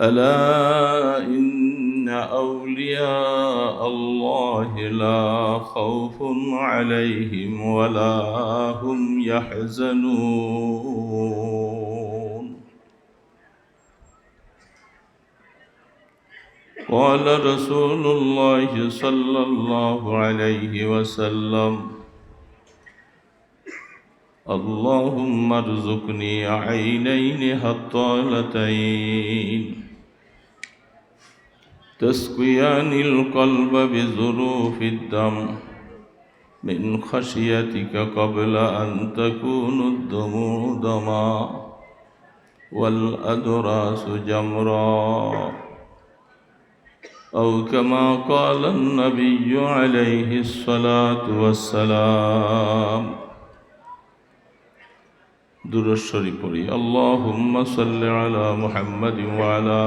ألا إن أولياء الله لا خوف عليهم ولا هم يحزنون. قال رسول الله صلى الله عليه وسلم اللهم ارزقني عينين هطالتين. تسقيان القلب بظروف الدم من خشيتك قبل أن تكون الدموع دما والأدراس جمرا أو كما قال النبي عليه الصلاة والسلام দুরশ্বরী পড়ি আল্লাহুম্মা সাল্লি আলা মুহাম্মাদ ওয়া আলা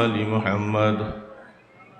আলি মুহাম্মাদ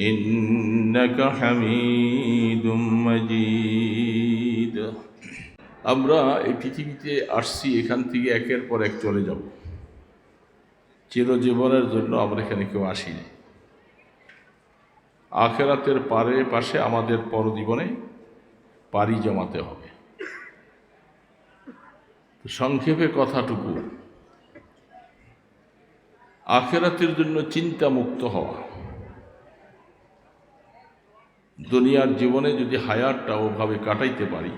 إنك حميد مجيد আমরা এই পৃথিবীতে আসছি এখান থেকে একের পর এক চলে যাব চিরজীবনের জন্য আমরা এখানে কেউ আসিনি আখেরাতের পারে পাশে আমাদের পরজীবনে পাড়ি জমাতে হবে সংক্ষেপে কথাটুকু আখেরাতের জন্য চিন্তা মুক্ত হওয়া দুনিয়ার জীবনে যদি হায়ারটা ওভাবে কাটাইতে পারি,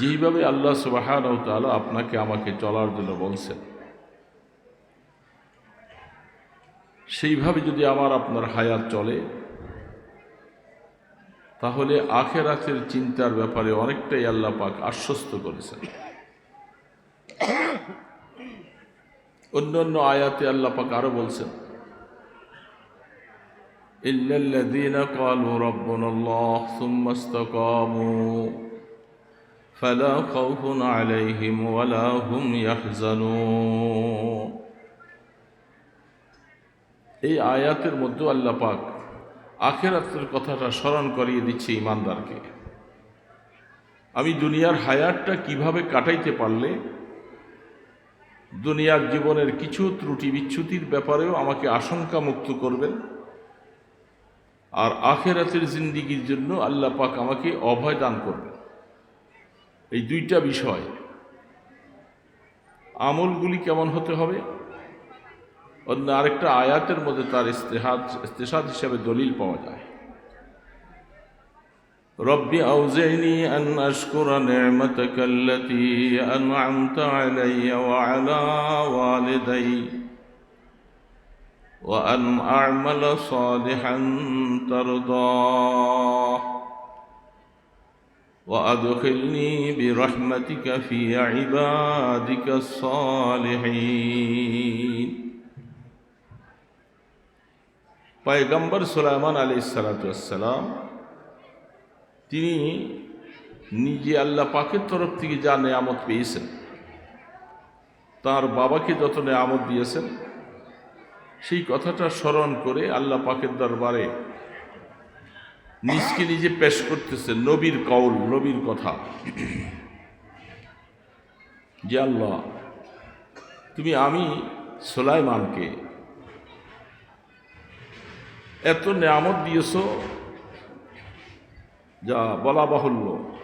যেইভাবে আল্লাহ সুবাহান তালা আপনাকে আমাকে চলার জন্য বলছেন, সেইভাবে যদি আমার আপনার হায়াত চলে, তাহলে আখেরাতের চিন্তার ব্যাপারে অনেকটাই আল্লাহ পাক আশ্বস্ত করেছেন। অন্য অন্য আয়াতে আল্লাহ পাক আরও বলছেন إلا الذين قالوا ربنا الله ثم استقاموا فلا خوف عليهم ولا هم يحزنون এই আয়াতের মধ্যে আল্লাহ পাক আখেরাতের কথাটা স্মরণ করিয়ে দিচ্ছে ইমানদারকে আমি দুনিয়ার হায়াতটা কিভাবে কাটাইতে পারলে দুনিয়ার জীবনের কিছু ত্রুটি বিচ্ছুতির ব্যাপারেও আমাকে আশঙ্কা মুক্ত করবেন আর আখেরাতের জিন্দিগির জন্য আল্লাহ পাক আমাকে অভয় দান করবে। এই দুইটা বিষয়। আমলগুলি কেমন হতে হবে? অন্য আরেকটা আয়াতের মধ্যে তার ইস্তেহাদ, ইস্তেসাদ হিসাবে দলিল পাওয়া যায়। রব্বি আউজাইনি আন وأن أعمل صالحا ترضاه وأدخلني برحمتك في عبادك الصالحين পয়গম্বর সুলাইমান আলী সালাতাম তিনি নিজে আল্লাহ পাকের তরফ থেকে যা নেয়ামত পেয়েছেন তার বাবাকে যত নেয়ামত দিয়েছেন সেই কথাটা স্মরণ করে আল্লাহ পাকের দরবারে নিজকে নিজে পেশ করতেছে, নবীর কৌল নবীর কথা। যে আল্লাহ, তুমি আমি সোলাইমানকে এত নেয়ামত দিয়েছ যা বলা বাহুল্য।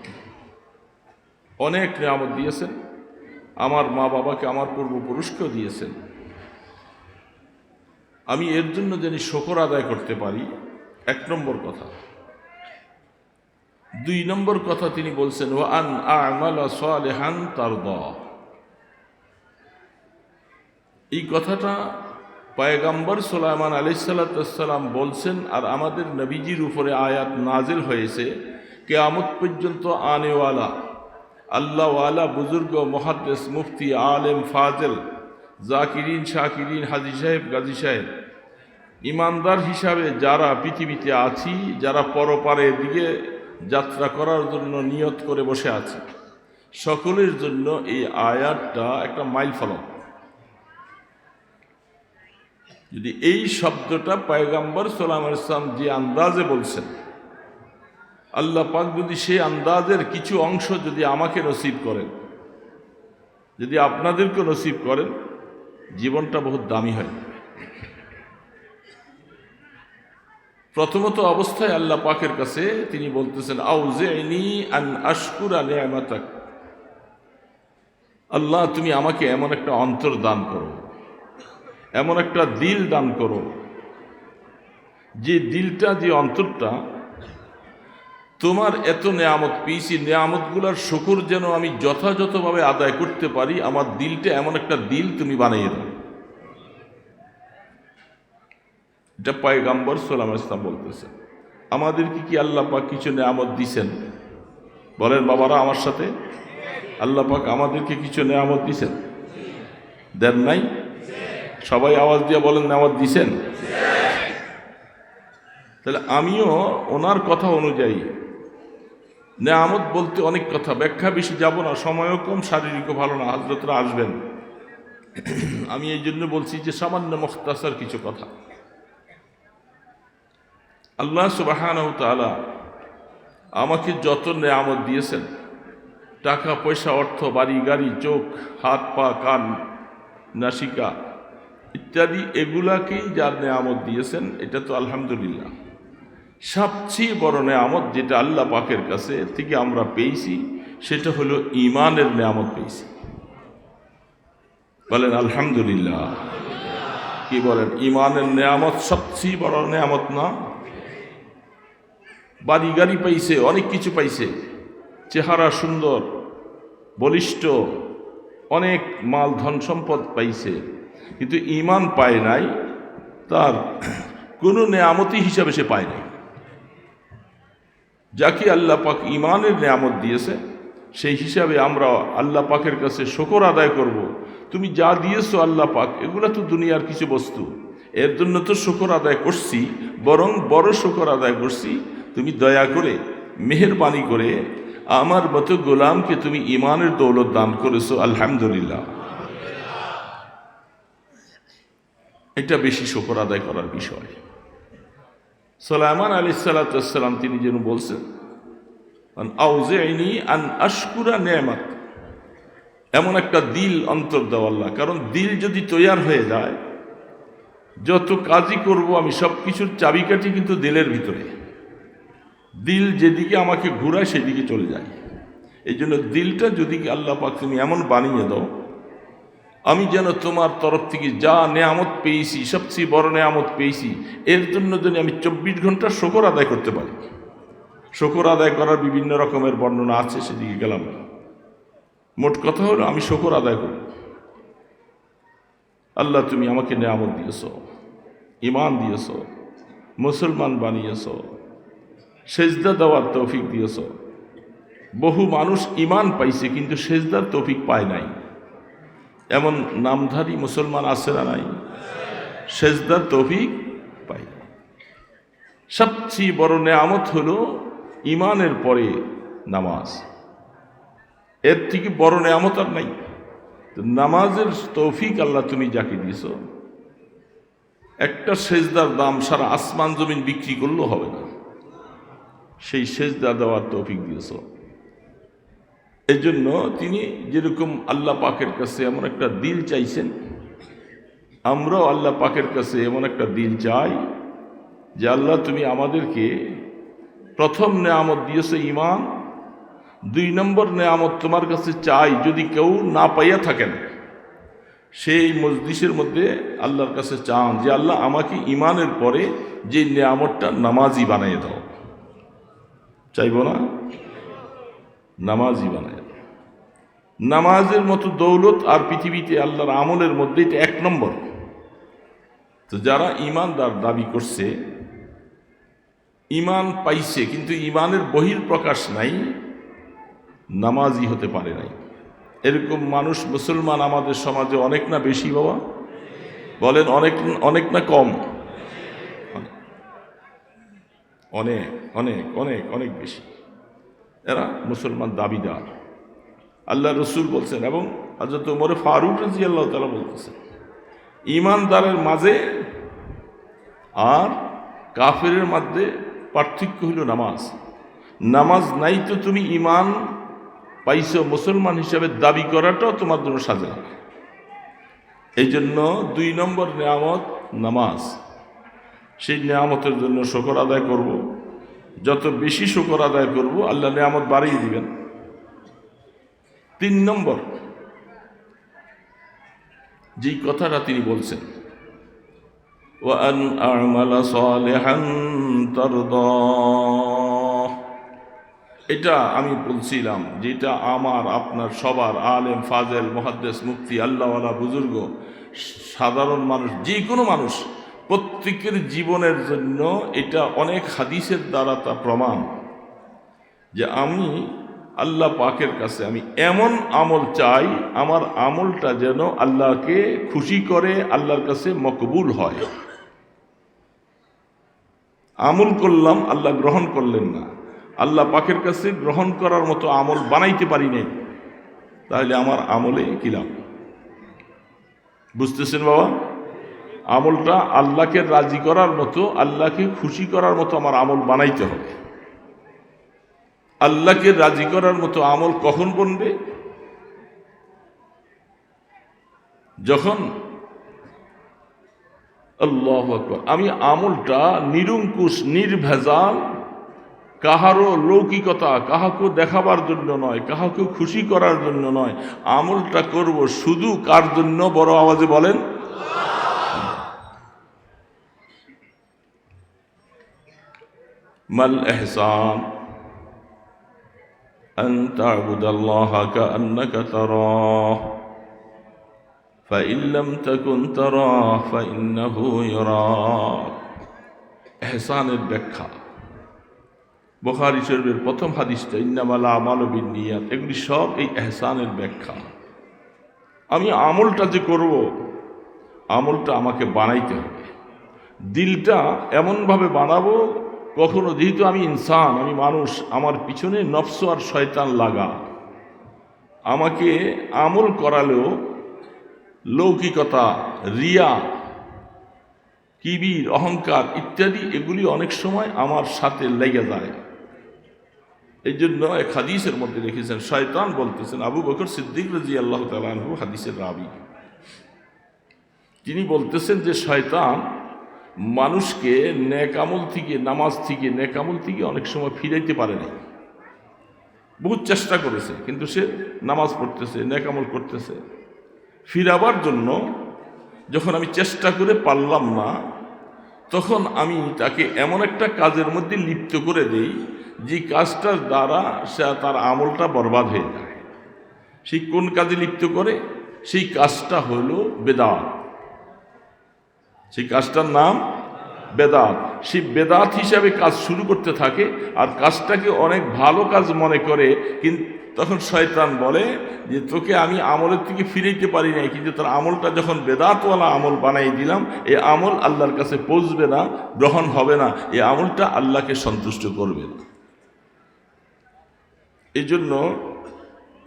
অনেক নিয়ামত দিয়েছেন। আমার মা বাবাকে আমার পূর্বপুরুষকেও দিয়েছেন। আমি এর জন্য যেন শকর আদায় করতে পারি। এক নম্বর কথা। দুই নম্বর কথা তিনি বলছেন ও আন আমাল সালেহান তার এই কথাটা পায়গাম্বর সোলাইমান আলিসাল্লাম বলছেন, আর আমাদের নবীজির উপরে আয়াত নাজিল হয়েছে কে কেয়ামত পর্যন্ত আনেওয়ালা, আল্লাহওয়ালা, বুজুর্গ মহাদ্দেশ মুফতি, আলেম, ফাজেল জাকিরিন, শাকিরিন, হাজি সাহেব, গাজী সাহেব। ইমানদার হিসাবে যারা পৃথিবীতে আছি, যারা পরপারের দিকে যাত্রা করার জন্য নিয়ত করে বসে আছে, সকলের জন্য এই আয়াতটা একটা মাইল ফলক। যদি এই শব্দটা পায়গাম্বর সালাম ইসলাম যে আন্দাজে বলছেন, আল্লাহ পাক যদি সেই আন্দাজের কিছু অংশ যদি আমাকে নসিব করেন, যদি আপনাদেরকে নসিব করেন জীবনটা বহুত দামি হয়। প্রথমত অবস্থায় আল্লাহ পাকের কাছে তিনি বলতেছেন, আউজেনি আন আশকুরা নিয়ামাতাক। আল্লাহ, তুমি আমাকে এমন একটা অন্তর দান করো, এমন একটা দিল দান করো, যে দিলটা, যে অন্তরটা তোমার এত নেয়ামত পেয়েছি নেয়ামতগুলার শুকুর যেন আমি যথাযথভাবে আদায় করতে পারি, আমার দিলটা এমন একটা দিল তুমি বানিয়ে দাও। এটা পায়গাম্বর সালাম ইসলাম বলতেছে। আমাদেরকে কি আল্লাহ পাক কিছু নেয়ামত দিছেন? বলেন বাবারা আমার সাথে। আল্লাহ পাক আমাদেরকে কিছু নেয়ামত দিছেন? দেন নাই? সবাই আওয়াজ দিয়ে বলেন, নেয়ামত দিছেন? তাহলে আমিও ওনার কথা অনুযায়ী নেয়ামত বলতে অনেক কথা। ব্যাখ্যা বেশি যাব না, সময়ও কম, শারীরিকও ভালো না হাজরতরা আসবেন। আমি এই জন্য বলছি যে সামান্য মুখতাসার কিছু কথা। আল্লাহ সুবাহান আমাকে যত নেয়ামত দিয়েছেন, টাকা, পয়সা, অর্থ, বাড়ি, গাড়ি, চোখ, হাত, পা, কান, নাসিকা, ইত্যাদি, এগুলাকেই যার নেয়ামত দিয়েছেন, এটা তো আলহামদুলিল্লাহ। সবচেয়ে বড় নেয়ামত যেটা আল্লাহ পাকের কাছে থেকে আমরা পেয়েছি, সেটা হলো ইমানের নেয়ামত পেয়েছি। বলেন, আলহামদুলিল্লাহ। কি বলেন ইমানের নেয়ামত সবচেয়ে বড় নেয়ামত না? বাড়ি গাড়ি পাইছে, অনেক কিছু পাইছে। চেহারা সুন্দর, বলিষ্ঠ, অনেক মাল ধন সম্পদ পাইছে। কিন্তু ইমান পায় নাই, তার কোনো নেয়ামতি হিসাবে সে পায় নাই। যাকে আল্লাহ পাক ইমানের নেয়ামত দিয়েছে, সেই হিসাবে আমরা আল্লাহ পাকের কাছে শকর আদায় করব। তুমি যা দিয়েছ আল্লাহ পাক, এগুলো তো দুনিয়ার কিছু বস্তু। এর জন্য তো শকর আদায় করছি, বরং বড় শকর আদায় করছি। তুমি দয়া করে, মেহরবানি করে, আমার মতো গোলামকে তুমি ইমানের দৌলত দান করেছ, আলহামদুলিল্লাহ। এটা বেশি শকর আদায় করার বিষয়। সালামান আলী সাল্লাতাম তিনি যেন বলছেন আউজেনি আন আশকুরা নেয়ামাত এমন একটা দিল অন্তর দেওয়াল্লাহ কারণ দিল যদি তৈয়ার হয়ে যায়, যত কাজই করব আমি সব কিছুর চাবিকাঠি কিন্তু দিলের ভিতরে। দিল যেদিকে আমাকে ঘুরায় সেদিকে চলে যায়। এই জন্য দিলটা যদি আল্লাহ পাক তুমি এমন বানিয়ে দাও আমি যেন তোমার তরফ থেকে যা নেয়ামত পেয়েছি, সবচেয়ে বড় নেয়ামত পেয়েছি, এর জন্য যেন আমি চব্বিশ ঘণ্টা শকর আদায় করতে পারি। শকর আদায় করার বিভিন্ন রকমের বর্ণনা আছে, সেদিকে গেলাম। মোট কথা হলো, আমি শকর আদায় করব। আল্লাহ, তুমি আমাকে নেয়ামত দিয়েছ ইমান দিয়েছ, মুসলমান বানিয়েছ, সেজদা দেওয়ার তৌফিক দিয়েছ। বহু মানুষ ইমান পাইছে, কিন্তু সেজদার তৌফিক পায় নাই। এমন নামধারী মুসলমান আছে না নাই? সেজদার তৌফিক পাই। সবচেয়ে বড় নেয়ামত হলো ইমানের পরে নামাজ। এর থেকে বড় নেয়ামত আর নাই। নামাজের তৌফিক আল্লাহ তুমি যাকে দিয়েছ, একটা সেজদার দাম সারা আসমান জমিন বিক্রি করলেও হবে না। সেই সেজদা দেওয়ার তৌফিক দিয়েছ। এই জন্য তিনি যেরকম আল্লাহ পাকের কাছে এমন একটা দিল চাইছেন, আমরাও আল্লাহ পাকের কাছে এমন একটা দিল চাই যে, আল্লাহ তুমি আমাদেরকে প্রথম নেয়ামত দিয়েছে ইমান দুই নম্বর নেয়ামত তোমার কাছে চাই যদি কেউ না পাইয়া থাকেন। সেই মসজিষের মধ্যে আল্লাহর কাছে চান যে, আল্লাহ আমাকে ইমানের পরে যে নেয়ামতটা নামাজি বানিয়ে দাও। চাইব না? নামাজি বানায়। নামাজের মতো দৌলত আর পৃথিবীতে আল্লাহর আমলের মধ্যে এটা এক নম্বর। তো যারা ইমানদার দাবি করছে, ইমান পাইছে, কিন্তু ইমানের বহির প্রকাশ নাই নামাজি হতে পারে নাই। এরকম মানুষ মুসলমান আমাদের সমাজে অনেক না বেশি বাবা? বলেন অনেক অনেক না কম? অনেক অনেক অনেক অনেক বেশি। এরা মুসলমান দাবিদার। আল্লাহ রসুল বলছেন এবং হজরত ওমরে ফারুক রাজি আল্লাহ তালা বলতেছেন ইমানদারের মাঝে আর কাফেরের মধ্যে পার্থক্য হইল নামাজ। নামাজ নাই তো তুমি ইমান পাইছো মুসলমান হিসাবে, দাবি করাটাও তোমার জন্য সাজে। এই জন্য দুই নম্বর নিয়ামত নামাজ। সেই নিয়ামতের জন্য শকর আদায় করব। যত বেশি শকর আদায় করব আল্লাহ নিয়ামত বাড়িয়ে দিবেন তিন নম্বর যেই কথাটা তিনি বলছেন وأن أعمل صالحا ترضاه এটা আমি বলছিলাম যেটা আমার আপনার সবার আলেম ফাজেল মহাদ্দেশ মুক্তি আল্লাহওয়ালা বুজুর্গ সাধারণ মানুষ যে কোনো মানুষ প্রত্যেকের জীবনের জন্য এটা অনেক হাদিসের দ্বারা তা প্রমাণ যে আমি আল্লাহ পাকের কাছে আমি এমন আমল চাই, আমার আমলটা যেন আল্লাহকে খুশি করে, আল্লাহর কাছে মকবুল হয়। আমল করলাম, আল্লাহ গ্রহণ করলেন না। আল্লাহ পাকের কাছে গ্রহণ করার মতো আমল বানাইতে পারি নাই। তাহলে আমার আমলে কি লাভ? বুঝতেছেন বাবা? আমলটা আল্লাহকে রাজি করার মতো, আল্লাহকে খুশি করার মতো আমার আমল বানাইতে হবে। আল্লাহকে রাজি করার মতো আমল কখন বনবে? যখন আল্লাহ আমি আমলটা নিরঙ্কুশ, নির্ভেজাল, কাহারও লৌকিকতা, কাহাকে দেখাবার জন্য নয়, কাহাকে খুশি করার জন্য নয়, আমলটা করব শুধু কার জন্য? বড় আওয়াজে বলেন। মাল এহসান أن تعبد الله كأنك تراه فإن لم تكن تراه فإنه يراك এহসানের ব্যাখ্যা বখারি শরীফের প্রথম হাদিসটা ইন্নামালা আমাল বিনিয়াত এগুলি সব এই এহসানের ব্যাখ্যা আমি আমলটা যে করব আমলটা আমাকে বানাইতে হবে দিলটা এমনভাবে বানাবো কখনো, যেহেতু আমি ইনসান, আমি মানুষ, আমার পিছনে নফস আর শয়তান লাগা। আমাকে আমল করালেও লৌকিকতা, রিয়া, কিবির, অহংকার ইত্যাদি এগুলি অনেক সময় আমার সাথে লেগে যায়। এই জন্য এক হাদিসের মধ্যে রেখেছেন শয়তান বলতেছেন, আবু বকর সিদ্দিক রাজি আল্লাহ তালু হাদিসের রাবি। তিনি বলতেছেন যে, শয়তান মানুষকে নেকামল থেকে, নামাজ থেকে নেকামল থেকে অনেক সময় ফিরাইতে পারে নাই। বহুত চেষ্টা করেছে, কিন্তু সে নামাজ পড়তেছে নেকামল করতেছে। ফিরাবার জন্য যখন আমি চেষ্টা করে পারলাম না, তখন আমি তাকে এমন একটা কাজের মধ্যে লিপ্ত করে দেই, যে কাজটার দ্বারা সে তার আমলটা বরবাদ হয়ে যায়। সেই কোন কাজে লিপ্ত করে? সেই কাজটা হলো বেদাত। সেই কাজটার নাম বেদাত। সেই বেদাত হিসাবে কাজ শুরু করতে থাকে আর কাজটাকে অনেক ভালো কাজ মনে করে, কিন্তু তখন শয়তান বলে যে, তোকে আমি আমলের থেকে ফিরাইতে পারি নাই, কিন্তু তার আমলটা যখন বেদাতওয়ালা আমল বানাই দিলাম এই আমল আল্লাহর কাছে পৌঁছবে না, গ্রহণ হবে না এই আমলটা আল্লাহকে সন্তুষ্ট করবে না। এই জন্য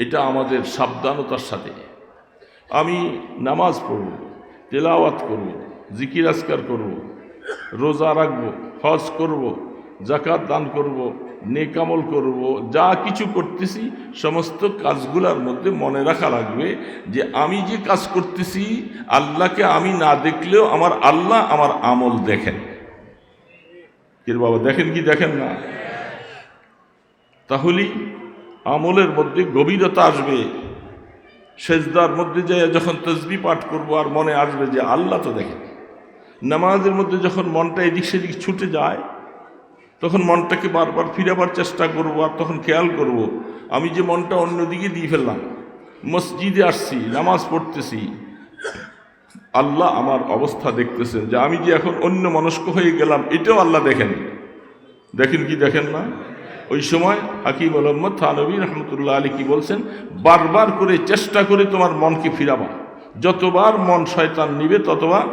এটা আমাদের সাবধানতার সাথে। আমি নামাজ পড়ব, তেলাওয়াত করব জিকির আজকার করব, রোজা রাখব, হজ করব জাকাত দান করব নেকামল করব, যা কিছু করতেছি, সমস্ত কাজগুলার মধ্যে মনে রাখা লাগবে যে আমি যে কাজ করতেছি, আল্লাহকে আমি না দেখলেও আমার আল্লাহ আমার আমল দেখেন। কি রে বাবা, দেখেন কি দেখেন না? তাহলেই আমলের মধ্যে গভীরতা আসবে, সেজদার মধ্যে যে যখন তসবি পাঠ করব আর মনে আসবে যে আল্লাহ তো দেখেন। নামাজের মধ্যে যখন মনটা এদিক সেদিক ছুটে যায়, তখন মনটাকে বারবার ফিরাবার চেষ্টা করব আর তখন খেয়াল করব, আমি যে মনটা অন্যদিকে দিয়ে ফেললাম। মসজিদে আসছি, নামাজ পড়তেছি। আল্লাহ আমার অবস্থা দেখতেছেন যে আমি যে এখন অন্য মনস্ক হয়ে গেলাম, এটাও আল্লাহ দেখেন। দেখেন কি দেখেন না? ওই সময় হাকিম আলম্মদ থানবী রহমতুল্লাহ আলী কি বলছেন, বারবার করে চেষ্টা করে তোমার মনকে ফিরাবা। যতবার মন শয়তান নিবে, ততবার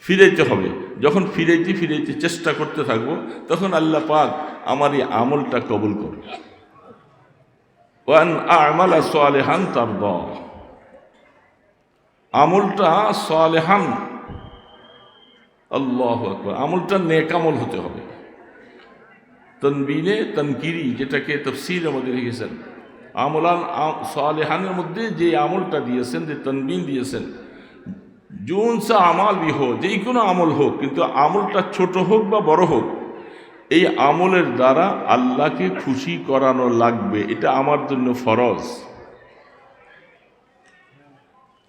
ফিরাইতে হবে। যখন ফিরাইতে ফিরাইতে চেষ্টা করতে থাকব, তখন আল্লাহ পাক আমার এই আমলটা কবুল করবে। ওয়ান আমালা সোয়ালেহান তার দ আমলটা সোয়ালেহান আল্লাহ আমলটা নেকামল হতে হবে। তনবিনে তনকিরি, যেটাকে তফসির আমাদের লিখেছেন। আমলান সালেহানের মধ্যে যে আমলটা দিয়েছেন, যে তনবিন দিয়েছেন জুন সা আমাল বি হোক, যেই কোনো আমল হোক, কিন্তু আমলটা ছোট হোক বা বড় হোক, এই আমলের দ্বারা আল্লাহকে খুশি করানো লাগবে, এটা আমার জন্য ফরজ।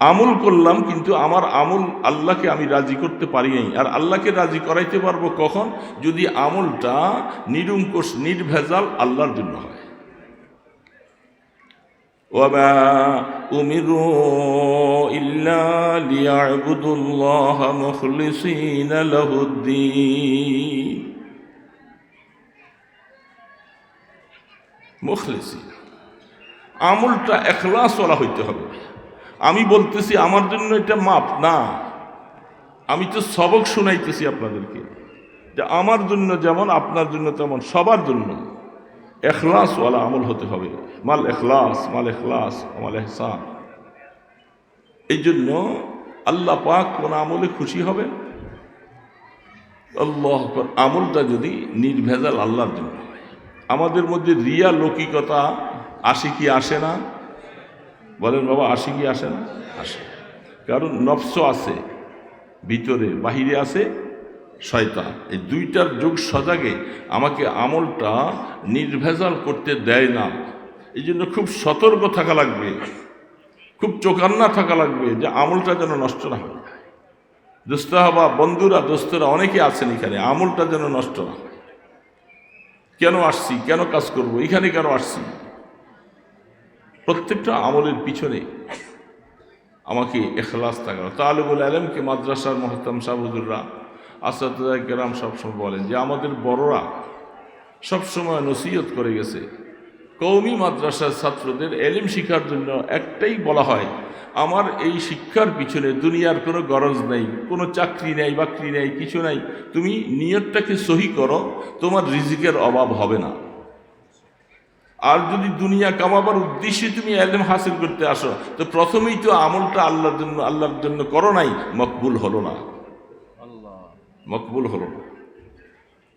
আমল করলাম, কিন্তু আমার আমল আল্লাহকে আমি রাজি করতে পারি নাই। আর আল্লাহকে রাজি করাইতে পারব কখন? যদি আমলটা নিরঙ্কুশ, নির্ভেজাল আল্লাহর জন্য হয়। وما أمروا إلا ليعبدوا الله مخلصين له الدين মুখলিসি আমলটা এখলাস ওলা হইতে হবে আমি বলতেছি আমার জন্য এটা মাপ না আমি তো সবক শুনাইতেছি আপনাদেরকে যে আমার জন্য যেমন আপনার জন্য তেমন সবার জন্য এখলাসওয়ালা আমল হতে হবে। মাল এখলাস মাল এখলাস মাল এহসান এই জন্য আল্লাহ পাক কোন আমলে খুশি হবে? আল্লাহ আমলটা যদি নির্ভেজাল আল্লাহর জন্য আমাদের মধ্যে রিয়া লৌকিকতা আসে কি আসে না? বলেন বাবা আসে কি আসে না? আসে। কারণ নফস আছে, ভিতরে, বাহিরে আছে শয়তান। এই দুইটার যুগ সজাগে আমাকে আমলটা নির্ভেজাল করতে দেয় না। এই জন্য খুব সতর্ক থাকা লাগবে। খুব চোকান্না থাকা লাগবে যে আমলটা যেন নষ্ট না হয়। দোস্তা বা বন্ধুরা, দোস্তরা অনেকে আছেন এখানে, আমলটা যেন নষ্ট না কেন আসছি? কেন কাজ করব? এখানে কেন আসছি? প্রত্যেকটা আমলের পিছনে আমাকে এখলাস থাকা। তাহলে বলে আলমকে মাদ্রাসার মহতাম সাহুদুররা আসাদা কেরাম সবসময় বলেন যে আমাদের বড়রা সবসময় নসিহত করে গেছে। কৌমি মাদ্রাসার ছাত্রদের এলিম শিখার জন্য একটাই বলা হয়, আমার এই শিক্ষার পিছনে দুনিয়ার কোনো গরজ নেই, কোনো চাকরি নেই, বাকরি নেই, কিছু নাই, তুমি নিয়তটাকে সহি করো, তোমার রিজিকের অভাব হবে না। আর যদি দুনিয়া কামাবার উদ্দেশ্যে তুমি এলেম হাসিল করতে আসো, তো প্রথমেই তো আমলটা আল্লাহর জন্য আল্লাহর জন্য করো নাই, মকবুল হলো না। মকবুল হলো না।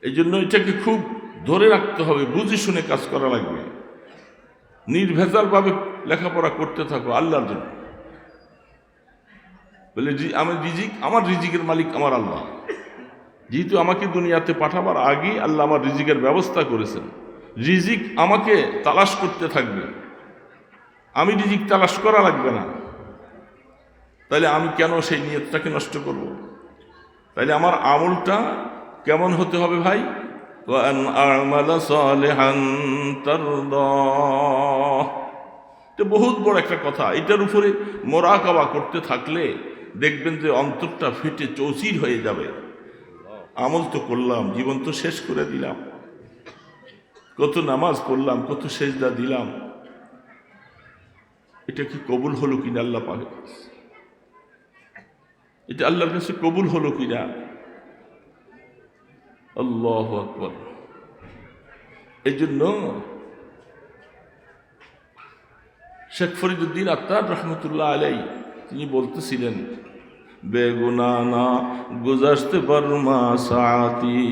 এই জন্য এটাকে খুব ধরে রাখতে হবে, বুঝে শুনে কাজ করা লাগবে। নির্ভেজালভাবে লেখাপড়া করতে থাকো আল্লাহর জন্য। বলে আমি রিজিক, আমার রিজিকের মালিক আমার আল্লাহ। যেহেতু আমাকে দুনিয়াতে পাঠাবার আগেই আল্লাহ আমার রিজিকের ব্যবস্থা করেছেন। রিজিক আমাকে তালাশ করতে থাকবে। আমি রিজিক তালাশ করা লাগবে না। তাহলে আমি কেন সেই নিয়তটাকে নষ্ট করব? তাইলে আমার আমলটা কেমন হতে হবে ভাই? বহুত বড় একটা কথা। এটার উপরে মোরাকাবা করতে থাকলে দেখবেন যে অন্তরটা ফেটে চৌচির হয়ে যাবে। আমল তো করলাম, জীবন তো শেষ করে দিলাম। কত নামাজ পড়লাম, কত সেজদা দিলাম। এটা কি কবুল হলো কিনা আল্লাহ পাবে এটা আল্লাহর কাছে কবুল হলো কিনা? আল্লাহ আকবর। এই জন্য শেখ ফরিদুদ্দিন আত্মার রহমতুল্লাহ আলাই, তিনি বলতেছিলেন বেগুনানা গুজারতে বর্মা সাতি।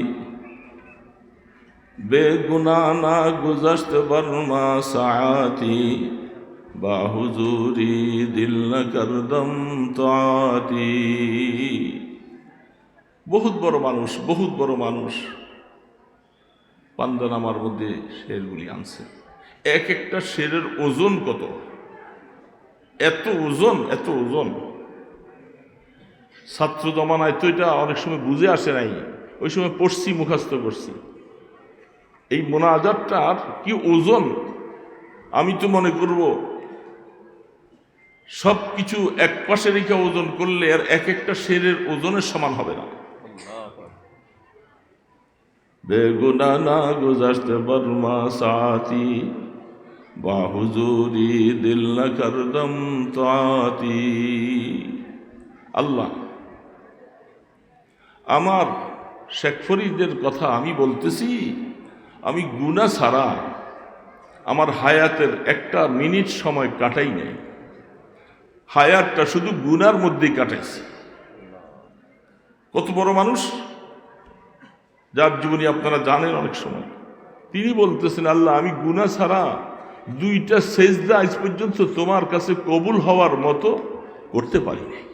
বেগুনানা গুজারতে বর্মা সাতি। বাহুজুরি দিল ন করদম তাতি বহুত বড় মানুষ, বহুত বড় মানুষ। পান্দানামার মধ্যে শেরগুলি আনছে। এক একটা শেরের ওজন কত? এত ওজন এত ওজন। ছাত্র জমানায় তো এটা অনেক সময় বুঝে আসে নাই। ওই সময় পড়ছি মুখাস্ত করছি। এই মোনাজাতটার কি ওজন? আমি তো মনে করব সব কিছু এক পাশে রেখে ওজন করলে আর এক একটা শেরের ওজনের সমান হবে না। বেগুনা না গুজারতে বর্মা সাথী বাহুজুরি দিল না করদম তাতি। আল্লাহ, আমার শেখ ফরিদের কথা আমি বলতেছি, আমি গুণা ছাড়া আমার হায়াতের একটা মিনিট সময় কাটাই নাই। হায়াতটা শুধু গুনার মধ্যেই কাটাইছি। কত বড় মানুষ? যার জীবনী আপনারা জানেন অনেক সময়। তিনি বলতেছেন, আল্লাহ, আমি গুনা ছাড়া দুইটা সেজদা আজ পর্যন্ত তোমার কাছে কবুল হওয়ার মতো করতে পারি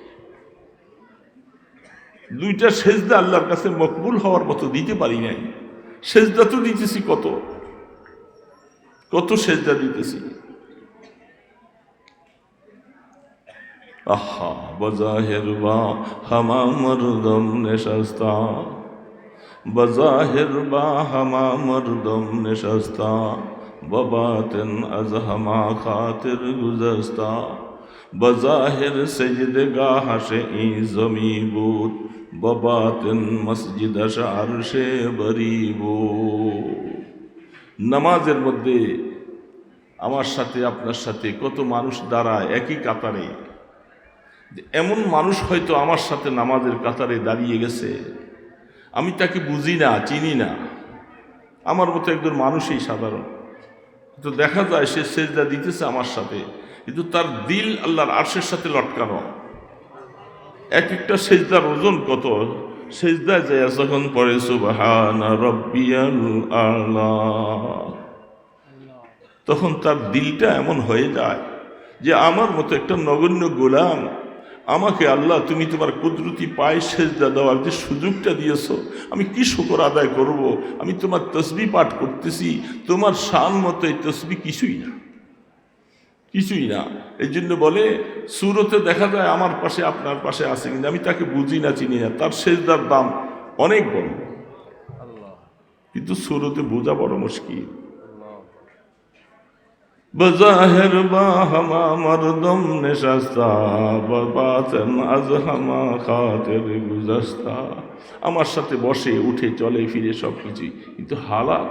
দুইটা সেজদা আল্লাহর কাছে মকবুল হওয়ার মতো দিতে পারি নাই। সেজদা তো দিতেছি কত? কত সেজদা দিতেছি? আহা, বজাহের বা হামা মরদম নেশাস্তা। বজাহের বা হামা মরদম নেশাস্তা। ববাতেন আজ হামা খাতির গুজস্তা। বজাহের সজদগা হাসে ই জমি বুত। ববাতেন মসজিদ আরশে বরিবু নামাজের মধ্যে আমার সাথে, আপনার সাথে কত মানুষ দাঁড়ায় একই কাতারে। এমন মানুষ হয়তো আমার সাথে নামাজের কাতারে দাঁড়িয়ে গেছে। আমি তাকে বুঝি না, চিনি না। আমার মতো একজন মানুষই সাধারণ। তো দেখা যায় সে সেজদা দিতেছে আমার সাথে, কিন্তু তার দিল আল্লাহর আর্শের সাথে লটকানো। এক একটা সেজদার ওজন কত? সেজদায় যায় যখন পড়ে, সুবাহানা রব্বিয়াল তখন তার দিলটা এমন হয়ে যায় যে আমার মতো একটা নগণ্য গোলাম আমাকে আল্লাহ তুমি তোমার কুদরতি পায়ে সেজদা দেওয়ার যে সুযোগটা দিয়েছ আমি কি শুকর আদায় করব? আমি তোমার তসবি পাঠ করতেছি তোমার শান মতো এই তসবি কিছুই না। কিছুই না। এই জন্য বলে সুরতে দেখা যায় আমার পাশে আপনার পাশে আছে কিন্তু আমি তাকে বুঝি না চিনি না। তার সেজদার দাম অনেক বড়। কিন্তু সুরতে বোঝা বড় মুশকিল। বজাহের বা হামা মরদম নেশাস্তা বাতেন আজ হামা খাতের গুজস্তা আমার সাথে বসে, উঠে, চলে, ফিরে সব কিছুই কিন্তু হালাত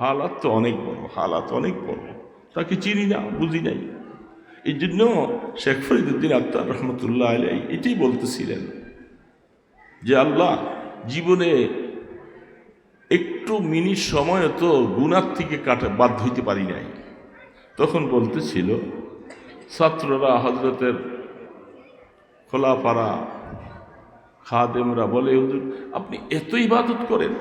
হালাত তো অনেক বড়, হালাত অনেক বড়। তাকে চিনি না, বুঝি নাই। এই জন্য শেখ ফরিদুদ্দিন আত্মার রহমতুল্লাহ আলাই এটাই বলতেছিলেন যে, আল্লাহ জীবনে একটু মিনিট সময় তো গুনার থেকে কাটা বাদ হইতে পারি নাই। তখন বলতেছিল, ছাত্ররা হজরতের খোলাপাড়া খাদেমরা বলে, হুজুর, আপনি এত ইবাদত করেন।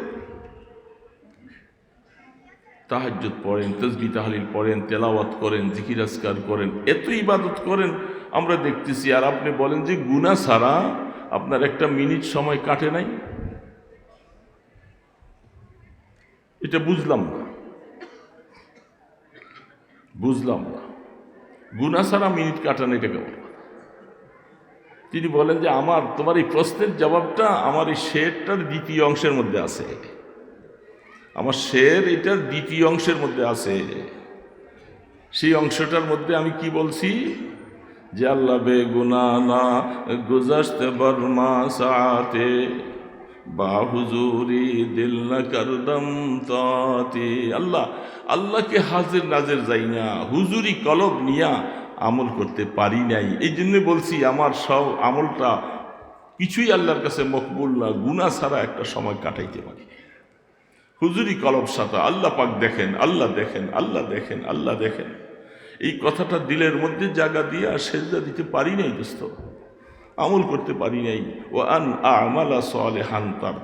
তাহাজ্জুদ পড়েন তসবি তাহলিল পড়েন, তেলাওয়াত করেন, জিকির আসকার করেন, এত ইবাদত করেন। আমরা দেখতেছি, আর আপনি বলেন যে গুণা ছাড়া আপনার একটা মিনিট সময় কাটে নাই। এটা বুঝলাম না। বুঝলাম না। গুণা ছাড়া মিনিট কাটানো এটা কেমন? তিনি বলেন যে আমার, তোমার এই প্রশ্নের জবাবটা আমার এই শেরটার দ্বিতীয় অংশের মধ্যে আছে। আমার শের এটার দ্বিতীয় অংশের মধ্যে আছে। সেই অংশটার মধ্যে আমি কি বলছি? যে আল্লাহ বে গুনা না গুজাস্তে বর্মা সাথে বা হুজুরি দিল না করদম তাতে। আল্লাহ, আল্লাহকে হাজির নাজের যাই না হুজুরি কলব নিয়া আমল করতে পারি নাই। এই জন্য বলছি, আমার সব আমলটা কিছুই আল্লাহর কাছে মকবুল না গুণা ছাড়া একটা সময় কাটাইতে পারি। হুজুরি কলব সাথা আল্লাহ পাক দেখেন, আল্লাহ দেখেন আল্লাহ দেখেন আল্লাহ দেখেন। এই কথাটা দিলের মধ্যে জায়গা দিয়ে আর সেজদা দিতে পারি নাই, দোস্ত। আমল করতে পারি নাই। ও আন আমালা সলে হান তার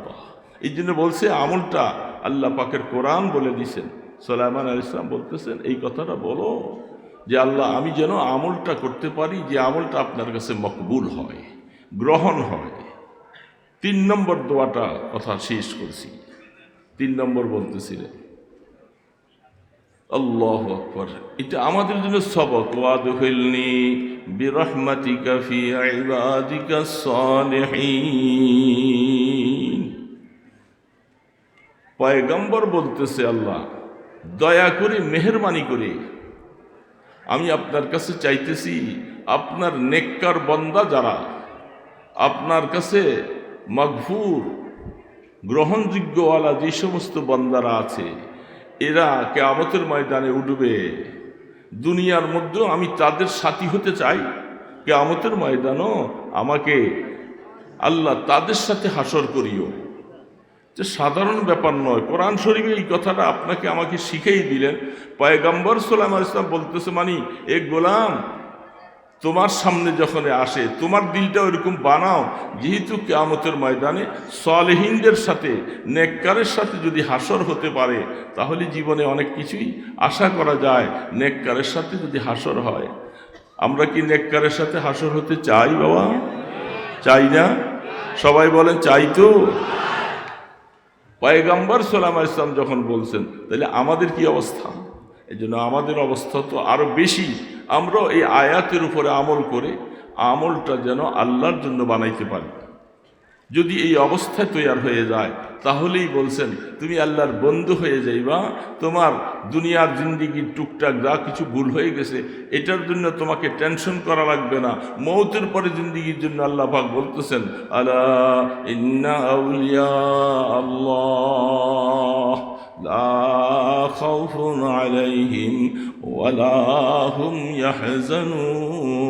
এই জন্য বলছে, আমলটা আল্লাহ পাকের কোরআন বলে দিছেন সোলাইমান আল ইসলাম বলতেছেন, এই কথাটা বলো যে, আল্লাহ, আমি যেন আমলটা করতে পারি যে, আমলটা আপনার কাছে মকবুল হয়, গ্রহণ হয়। তিন নম্বর দোয়াটা কথা শেষ করছি। তিন নম্বর বলতেছিলেন আল্লাহ আকবর। এটা আমাদের জন্য সবক। ওয়াদ হইলনি বিরহমাতিকা ফি ইবাদিকা সালিহিন পয়গম্বর বলতেছে আল্লাহ, দয়া করে, মেহরবানি করে। আমি আপনার কাছে চাইতেছি, আপনার নেককার বন্দা যারা, আপনার কাছে মগফুর, গ্রহণযোগ্যওয়ালা যে সমস্ত বন্দারা আছে, এরা কেয়ামতের ময়দানে উঠবে। দুনিয়ার মধ্যেও আমি তাদের সাথী হতে চাই। কে আমতের ময়দানও আমাকে আল্লাহ তাদের সাথে হাসর করিও। যে সাধারণ ব্যাপার নয়, কোরআন শরীফে এই কথাটা আপনাকে আমাকে শিখেই দিলেন। পয়গাম্বর সোলাম ইসলাম বলতেছে, মানি, এ গোলাম তোমার সামনে যখন আসে, তোমার দিলটা ওইরকম বানাও, যেহেতু কেয়ামতের ময়দানে সলেহিনদের সাথে, নেককারের সাথে যদি হাসর হতে পারে, তাহলে জীবনে অনেক কিছুই আশা করা যায়, নেককারের সাথে যদি হাসর হয়। আমরা কি নেককারের সাথে হাসর হতে চাই, বাবা? চাই না? সবাই বলেন, চাই তো। পয়গাম্বর সালাম ইসলাম যখন বলছেন, তাহলে আমাদের কি অবস্থা? এই জন্য আমাদের অবস্থা তো আরও বেশি আমরা এই আয়াতের উপরে আমল করে আমলটা যেন আল্লাহর জন্য বানাইতে পারি। যদি এই অবস্থায় তৈয়ার হয়ে যায়, তাহলেই বলছেন, তুমি আল্লাহর বন্ধু হয়ে যাইবা। তোমার দুনিয়ার জিন্দিগির টুকটাক যা কিছু ভুল হয়ে গেছে, এটার জন্য তোমাকে টেনশন করা লাগবে না। মৌতের পরে জিন্দিগির জন্য আল্লাহ পাক বলতেছেন আল্লাহ। لا خوف عليهم ولا هم يحزنون.